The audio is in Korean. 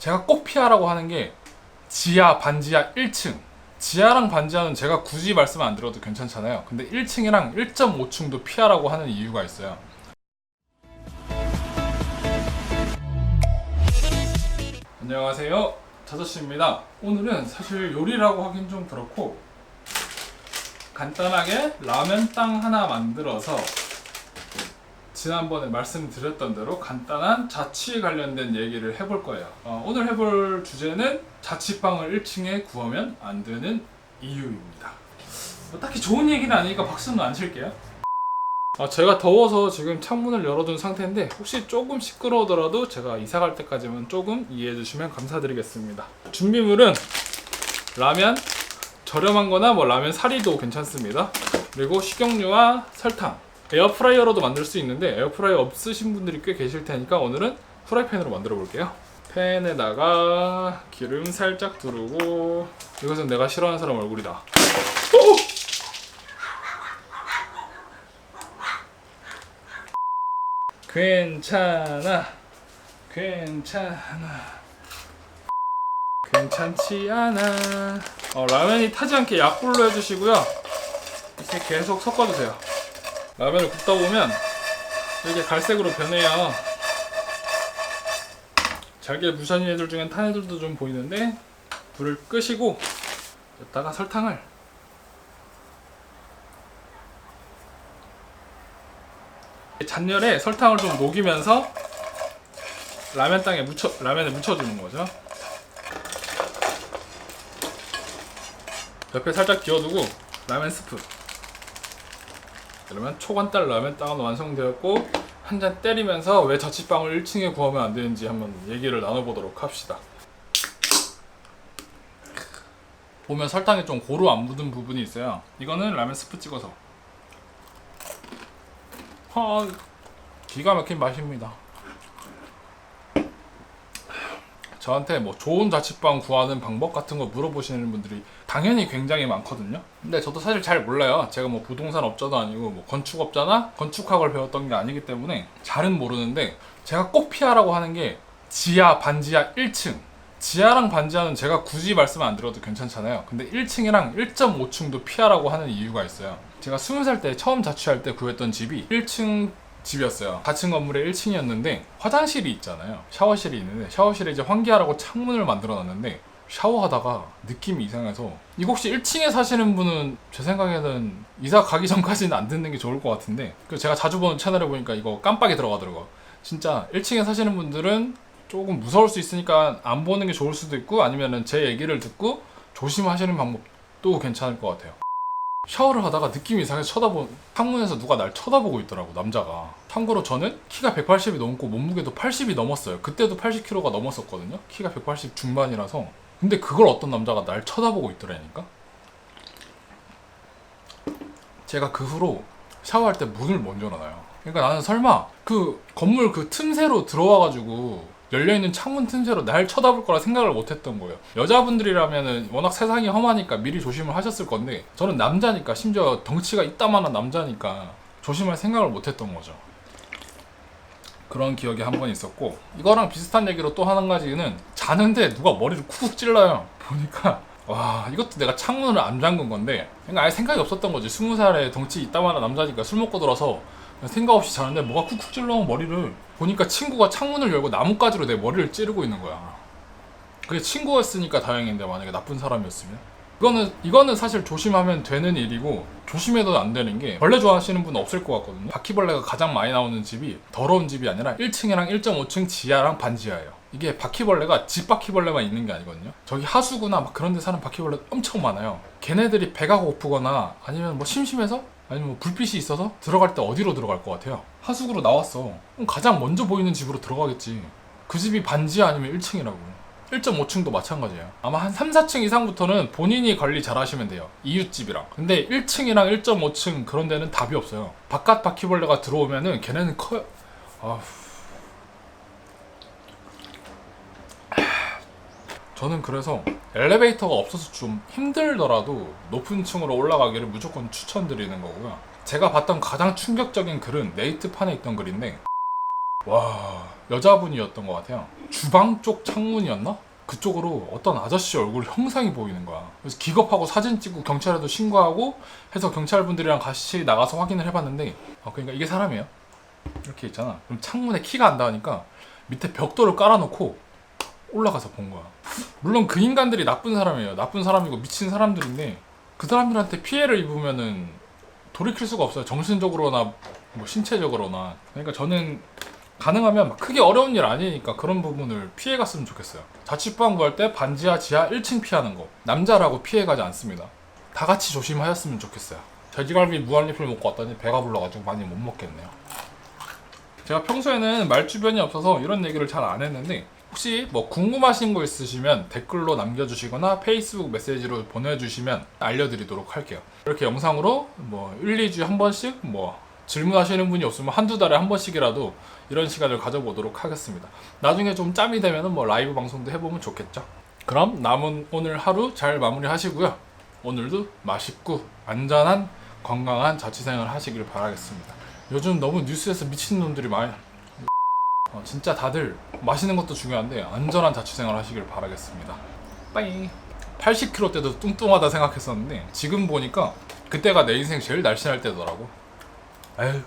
제가 꼭 피하라고 하는 게 지하, 반지하 1층. 지하랑 반지하는 제가 굳이 말씀 안 드려도 괜찮잖아요. 근데 1층이랑 1.5층도 피하라고 하는 이유가 있어요. 안녕하세요. 자저씨입니다. 오늘은 사실 요리라고 하긴 좀 그렇고 간단하게 라면 땅 하나 만들어서 지난번에 말씀드렸던 대로 간단한 자취에 관련된 얘기를 해볼 거예요. 어, 오늘 해볼 주제는 자취방을 1층에 구하면 안 되는 이유입니다. 뭐 딱히 좋은 얘기는 아니니까 박수는 안 칠게요. 아, 제가 더워서 지금 창문을 열어둔 상태인데 혹시 조금 시끄러우더라도 제가 이사 갈 때까지만 조금 이해해 주시면 감사드리겠습니다. 준비물은 라면, 저렴한 거나 뭐 라면 사리도 괜찮습니다. 그리고 식용유와 설탕. 에어프라이어로도 만들 수 있는데 에어프라이어 없으신 분들이 꽤 계실 테니까 오늘은 프라이팬으로 만들어 볼게요. 팬에다가 기름 살짝 두르고 이것은 내가 싫어하는 사람 얼굴이다. 오! 괜찮아, 괜찮아. 괜찮지 않아. 어, 라면이 타지 않게 약불로 해주시고요. 이렇게 계속 섞어주세요. 라면을 굽다 보면 이렇게 갈색으로 변해요. 잘게 부셔진 애들 중엔 탄 애들도 좀 보이는데 불을 끄시고 여기다가 설탕을 잔열에 설탕을 좀 녹이면서 라면 땅에 묻혀 라면에 묻혀주는 거죠. 옆에 살짝 기어두고 라면 스프 그러면 초간달 라면 땅은 완성되었고 한 잔 때리면서 왜 자취방을 1층에 구하면 안 되는지 한번 얘기를 나눠보도록 합시다. 보면 설탕이 좀 고루 안 묻은 부분이 있어요. 이거는 라면 스프 찍어서. 아, 기가 막힌 맛입니다 저한테 뭐 좋은 자취방 구하는 방법 같은 거 물어보시는 분들이 당연히 굉장히 많거든요. 근데 저도 사실 잘 몰라요. 제가 뭐 부동산 업자도 아니고 뭐 건축업자나 건축학을 배웠던 게 아니기 때문에 잘은 모르는데 제가 꼭 피하라고 하는 게 지하, 반지하 1층. 지하랑 반지하는 제가 굳이 말씀 안 드려도 괜찮잖아요. 근데 1층이랑 1.5층도 피하라고 하는 이유가 있어요. 제가 20살 때 처음 자취할 때 구했던 집이 1층 집이었어요. 4층 건물에 1층이었는데 화장실이 있잖아요. 샤워실이 있는데 샤워실에 이제 환기하라고 창문을 만들어 놨는데 샤워하다가 느낌이 이상해서 이거 혹시 1층에 사시는 분은 제 생각에는 이사 가기 전까지는 안 듣는 게 좋을 것 같은데 그 제가 자주 보는 채널에 보니까 이거 깜빡이 들어가더라고요. 진짜 1층에 사시는 분들은 조금 무서울 수 있으니까 안 보는 게 좋을 수도 있고 아니면은 제 얘기를 듣고 조심하시는 방법도 괜찮을 것 같아요. 샤워를 하다가 느낌이 이상해서 쳐다보 창문에서 누가 날 쳐다보고 있더라고 남자가. 참고로 저는 키가 180이 넘고 몸무게도 80이 넘었어요. 그때도 80kg가 넘었었거든요. 키가 180 중반이라서. 근데 그걸 어떤 남자가 날 쳐다보고 있더라니까? 제가 그 후로 샤워할 때 문을 먼저 놔요. 그러니까 나는 설마 그 건물 그 틈새로 들어와가지고 열려있는 창문 틈새로 날 쳐다볼 거라 생각을 못 했던 거예요. 여자분들이라면은 워낙 세상이 험하니까 미리 조심을 하셨을 건데, 저는 남자니까, 심지어 덩치가 이따만한 남자니까 조심할 생각을 못 했던 거죠. 그런 기억이 한 번 있었고, 이거랑 비슷한 얘기로 또 한 가지는 자는데 누가 머리를 쿡쿡 찔러요. 보니까, 와, 이것도 내가 창문을 안 잠근 건데, 그러니까 아예 생각이 없었던 거지. 스무 살에 덩치 이따만한 남자니까 술 먹고 들어서 생각 없이 자는데 뭐가 쿡쿡 찔러 머리를 보니까 친구가 창문을 열고 나뭇가지로 내 머리를 찌르고 있는 거야. 그게 친구였으니까 다행인데 만약에 나쁜 사람이었으면 이거는 이거는 사실 조심하면 되는 일이고 조심해도 안 되는 게 벌레 좋아하시는 분 없을 것 같거든요. 바퀴벌레가 가장 많이 나오는 집이 더러운 집이 아니라 1층이랑 1.5층 지하랑 반지하예요. 이게 바퀴벌레가 집 바퀴벌레만 있는 게 아니거든요. 저기 하수구나 막 그런 데 사는 바퀴벌레 엄청 많아요. 걔네들이 배가 고프거나 아니면 뭐 심심해서 아니면 뭐 불빛이 있어서 들어갈 때 어디로 들어갈 것 같아요? 하수구로 나왔어. 그럼 가장 먼저 보이는 집으로 들어가겠지. 그 집이 반지 아니면 1층이라고. 1.5층도 마찬가지예요. 아마 한 3, 4층 이상부터는 본인이 관리 잘 하시면 돼요. 이웃집이랑. 근데 1층이랑 1.5층 그런 데는 답이 없어요. 바깥 바퀴벌레가 들어오면은 걔네는 커요. 아휴. 저는 그래서 엘리베이터가 없어서 좀 힘들더라도 높은 층으로 올라가기를 무조건 추천드리는 거고요. 제가 봤던 가장 충격적인 글은 네이트판에 있던 글인데 와 여자분이었던 것 같아요 주방 쪽 창문이었나? 그쪽으로 어떤 아저씨 얼굴 형상이 보이는 거야 그래서 기겁하고 사진 찍고 경찰에도 신고하고 해서 경찰분들이랑 같이 나가서 확인을 해봤는데 어, 그러니까 이게 사람이에요 이렇게 있잖아 그럼 창문에 키가 안 닿으니까 밑에 벽돌을 깔아놓고 올라가서 본 거야. 물론 그 인간들이 나쁜 사람이에요. 나쁜 사람이고 미친 사람들인데 그 사람들한테 피해를 입으면은 돌이킬 수가 없어요. 정신적으로나 뭐 신체적으로나. 그러니까 저는 가능하면 막 크게 어려운 일 아니니까 그런 부분을 피해 갔으면 좋겠어요. 자취방 구할 때 반지하 지하 1층 피하는 거. 남자라고 피해 가지 않습니다. 다 같이 조심하였으면 좋겠어요. 돼지갈비 무한리필 먹고 왔더니 배가 불러가지고 많이 못 먹겠네요. 제가 평소에는 말주변이 없어서 이런 얘기를 잘 안 했는데 혹시 뭐 궁금하신 거 있으시면 댓글로 남겨주시거나 페이스북 메시지로 보내주시면 알려드리도록 할게요. 이렇게 영상으로 뭐 1, 2주에 한 번씩 뭐 질문하시는 분이 없으면 한두 달에 한 번씩이라도 이런 시간을 가져보도록 하겠습니다. 나중에 좀 짬이 되면 뭐 라이브 방송도 해보면 좋겠죠. 그럼 남은 오늘 하루 잘 마무리하시고요. 오늘도 맛있고 안전한 건강한 자취생활 하시길 바라겠습니다. 요즘 너무 뉴스에서 미친 놈들이 많이 어, 진짜 다들 마시는 것도 중요한데 안전한 자취생활 하시길 바라겠습니다. 빠이. 80kg 때도 뚱뚱하다 생각했었는데 지금 보니까 그때가 내 인생 제일 날씬할 때더라고. 에휴